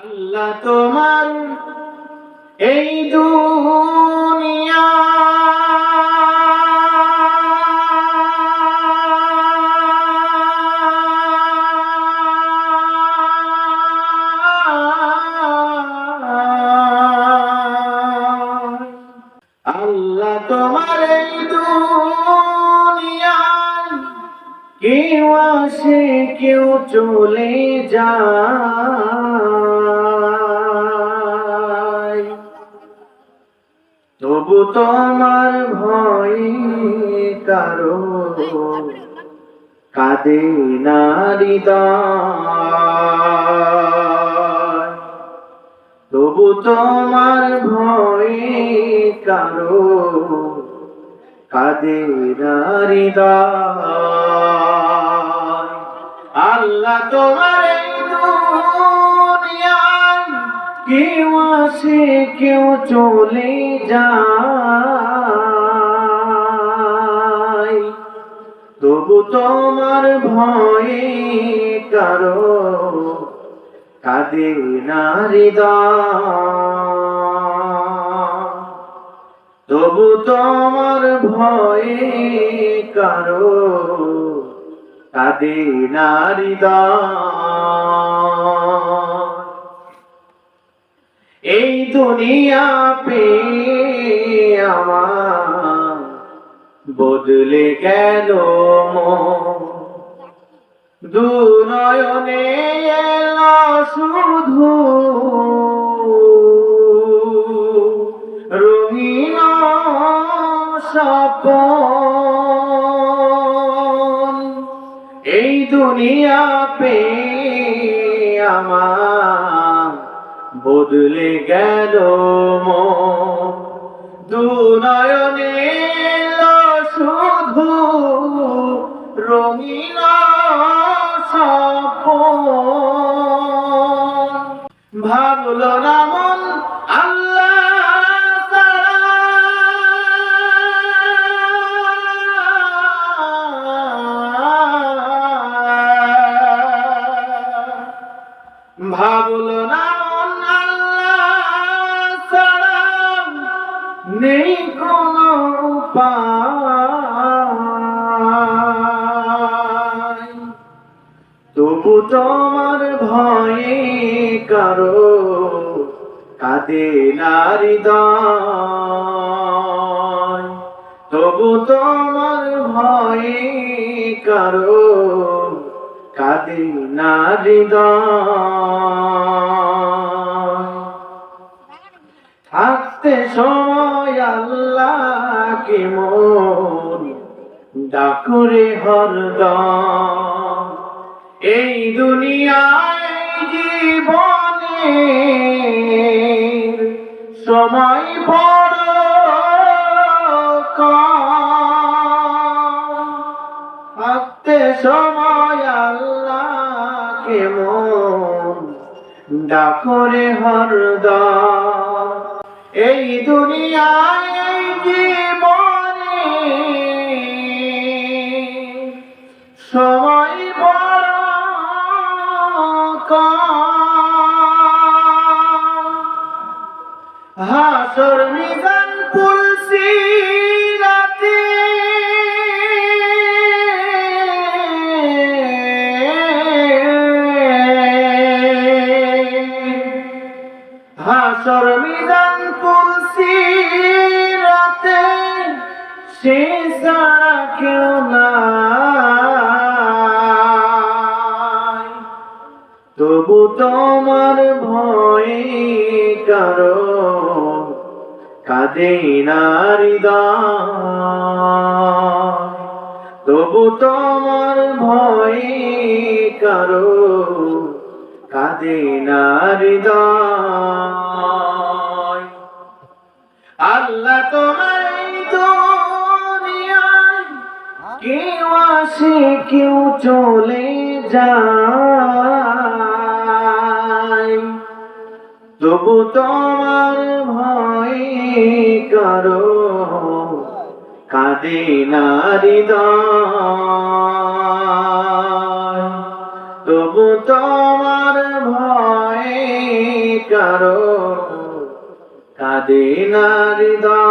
আল্লাহ তোমার এই দুনিয়া। আল্লাহ তোমার এই দুনিয়ায় কেউ আসে কেউ চলে যায়। তবু তোমার ভয় কারও কাঁদে নারিদায় তবু তোমার ভয় কারও কাঁদে নারিদায় আল্লাহ তোমার কেউ আসে কেউ চলে যায়। তবু তোমার ভয়ে কারও কাঁদে নারিদায় তবু তোমার ভয়ে কারও কাঁদে নারিদায় দুনিয়া পে আমার বদলে গেল। দুনয়নে এলো শুধু রঙিন স্বপন এই দুনিয়া পে আমার বদলে গেল। দুনয়নে শুধু রঙিন ভাবলো না মন আল্লাহ। ভাবলো নেই কোনো তবু তোমার ভয়ে কারও কাঁদে নারিদায় তবু তোমার ভয়ে কারও কাঁদে নারিদায় থাকতে সময় আল্লাহকে মন ডাকুরে হরদম এই দুনিয়ায় জীবনে সময় বড়। থাকতে সময় আল্লাহকে মন ডাকরে হরদম এই দুনিয়ায় এই জীবনে সময় বড় হাসর মিজান পুলসি রাতে সে ছাড়া কেউ তবু তোমার ভয়ে কারও কাঁদে নারিদায় তবু তোমার ভয়ে কারও কাঁদে নারিদায় আল্লাহ তোমার কেউ আসে, কেউ চলে যায়। তবু তোমার ভয় কারও কাঁদে নারিদায় তবু তোমার ভয়ে কারও কাঁদে না হৃদয়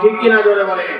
ঠিক কিনা জোরে বলে